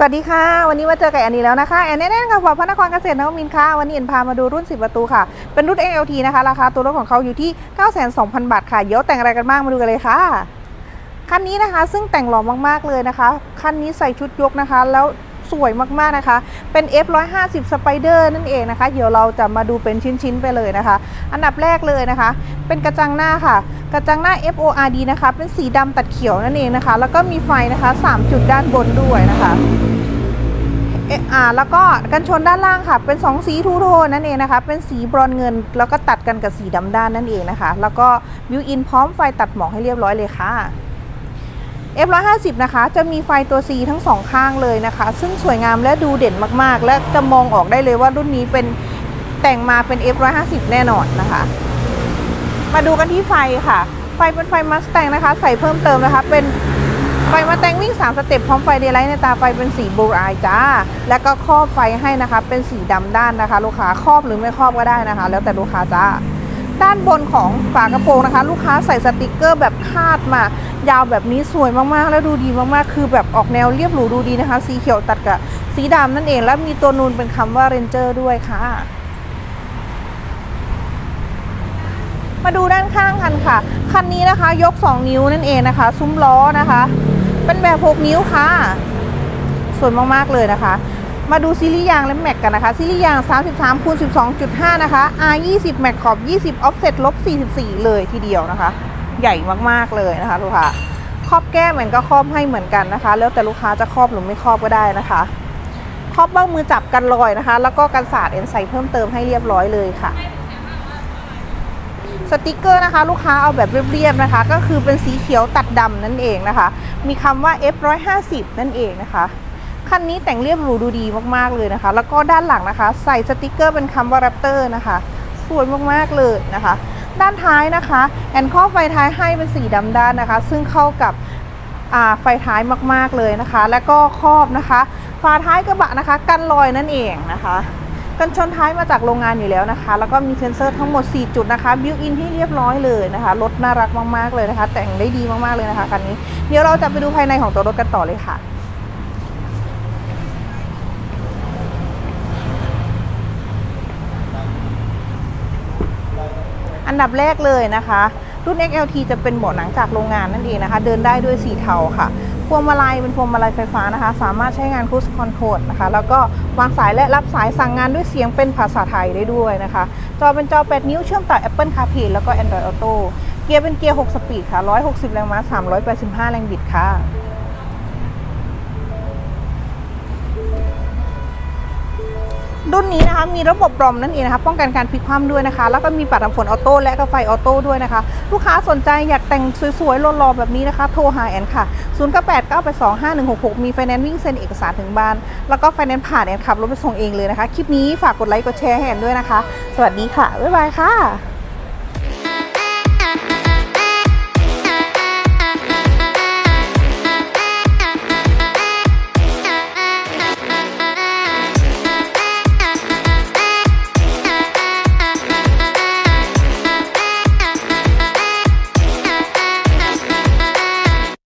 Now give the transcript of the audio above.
สวัสดีค่ะ วันนี้มาเจอกับแอนนี่แล้วนะคะแอนแน่ๆกับพระนครเกษตรนวมินค่ะ วันนี้แอนพามาดูรุ่น 10 ประตูค่ะ เป็นรุ่น ALT นะคะ ราคาตัวรถของเขาอยู่ที่ 9,200,000 บาทค่ะเดี๋ยวแต่งอะไรกันบ้างมาดูกันเลยค่ะคันนี้นะคะซึ่งแต่งหล่อมากๆเลยนะคะคันนี้ใส่ชุดยกนะคะ แล้วสวยมากๆนะคะ เป็น F150 Spider นั่นเองนะคะ เดี๋ยวเราจะมาดูเป็นชิ้นๆไปเลยนะคะ อันดับแรกเลยนะคะ เป็นกระจังหน้าค่ะ กระจังหน้า FORD นะคะ เป็นสีดำตัดเขียวนั่นเองนะคะ แล้วก็มีไฟนะคะ 3 จุดด้านบนด้วยนะคะเอ่าแล้วก็กันชนด้านล่างค่ะ เป็น 2 สีทูโทนนั่นเองนะคะ เป็นสีบรอนเงิน แล้วก็ตัดกันกับสีดำด้านนั่นเองนะคะ แล้วก็บิวอินพร้อมไฟตัดหมอกให้เรียบร้อยเลยค่ะ F150 นะคะ จะมีไฟตัว C ทั้งสองข้างเลยนะคะ ซึ่งสวยงามและดูเด่นมากๆ และจะมองออกได้เลยว่ารุ่นนี้เป็นแต่งมาเป็น F150 แน่นอนนะคะ มาดูกันที่ไฟค่ะ ไฟเป็นไฟมัสแตงนะคะ ใส่เพิ่มเติมนะคะ เป็นไฟมาแตงวิ่ง 3 สเต็ปพร้อมไฟเดย์ไลท์ในตาไฟเป็นสีบลูอายจ้า แล้วก็ครอบไฟให้นะคะ เป็นสีดำด้านนะคะ ลูกค้าครอบหรือไม่ครอบก็ได้นะคะ แล้วแต่ลูกค้าจ้า ด้านบนของฝากระโปรงนะคะ ลูกค้าใส่สติกเกอร์แบบคาดมา ยาวแบบนี้สวยมากๆ แล้วดูดีมากๆ คือแบบออกแนวเรียบหรูดูดีนะคะ สีเขียวตัดกับสีดำนั่นเอง แล้วมีตัวนูนเป็นคำว่าเรนเจอร์ด้วยค่ะ มาดูด้านข้างกันค่ะ คันนี้นะคะยก 2 นิ้วนั่นเองนะคะ ซุ้มล้อนะคะ เป็นแบบ 6 นิ้วค่ะ สวยมากๆเลยนะคะ มาดูซีรีส์ยางและแม็กกันนะคะซีรีส์ยาง 33คูณ12.5 นะคะ R 20แม็กขอบ 20 offset ลบ 44 เลยทีเดียวนะคะ ใหญ่มากๆเลยนะคะลูกค้าครอบแก้มมันก็ครอบให้เหมือนกันนะคะ แล้วแต่ลูกค้าจะครอบหรือไม่ครอบก็ได้นะคะครอบเบ้ามือจับกันรอยนะคะ แล้วก็กันสาดเอ็นใส่เพิ่มเติมให้เรียบร้อยเลยค่ะ สติกเกอร์นะคะลูกค้าเอาแบบเรียบๆนะคะ ก็คือเป็นสีเขียวตัดดำนั่นเองนะคะ มีคำว่า F150 นั่นเองนะคะคันนี้แต่งเรียบหรูดูดีมากๆเลยนะคะ แล้วก็ด้านหลังนะคะ ใส่สติกเกอร์เป็นคำว่า Raptor นะคะสวยมากๆเลยนะคะ ด้านท้ายนะคะแอนข้อไฟท้ายให้เป็นสีดำด้านนะคะ ซึ่งเข้ากับอ่าไฟท้ายมากๆเลยนะคะ แล้วก็ครอบนะคะฝาท้ายกระบะนะคะ กันรอยนั่นเองนะคะ กันชนท้ายมาจากโรงงานอยู่แล้วนะคะ แล้วก็มีเซ็นเซอร์ทั้งหมด 4 จุดนะคะบิวอินที่เรียบร้อยเลยนะคะรถน่ารักมากๆเลยนะคะ แต่งได้ดีมากๆเลยนะคะคันนี้ เดี๋ยวเราจะไปดูภายในของตัวรถกันต่อเลยค่ะอันดับแรกเลยนะคะ รุ่น XLT จะเป็นเบาะหนังจากโรงงานนั่นเองนะคะ เดินได้ด้วยสีเทาค่ะ พวงมาลัยเป็นพวงมาลัยไฟฟ้านะคะ สามารถใช้งานคูสคอนโทรลนะคะ แล้วก็วางสายและรับสายสั่งงานด้วยเสียงเป็นภาษาไทยได้ด้วยนะคะ จอเป็นจอ 8 นิ้วเชื่อมต่อ Apple CarPlay แล้วก็ Android Auto เกียร์เป็นเกียร์ 6 สปีดค่ะ 160 แรงม้า 385 แรงบิดค่ะ รุ่นนี้นะคะมีระบบรอมนั่นเองนะคะป้องกันการพลิกคว่ำด้วยนะคะ แล้วก็มีปัดน้ำฝนออโต้และก็ไฟออโต้ด้วยนะคะ ลูกค้าสนใจอยากแต่งสวยๆหล่อๆแบบนี้นะคะ โทรหาแอนค่ะ0 9 8 9 8 2 5 1 6 6 มีไฟแนนซ์วิ่งเซ็นเอกสารถึงบ้าน แล้วก็ไฟแนนซ์ผ่านแอนขับรถไปส่งเองเลยนะคะ คลิปนี้ฝากกดไลค์กดแชร์ให้แอนด้วยนะคะ สวัสดีค่ะบ๊ายบายค่ะ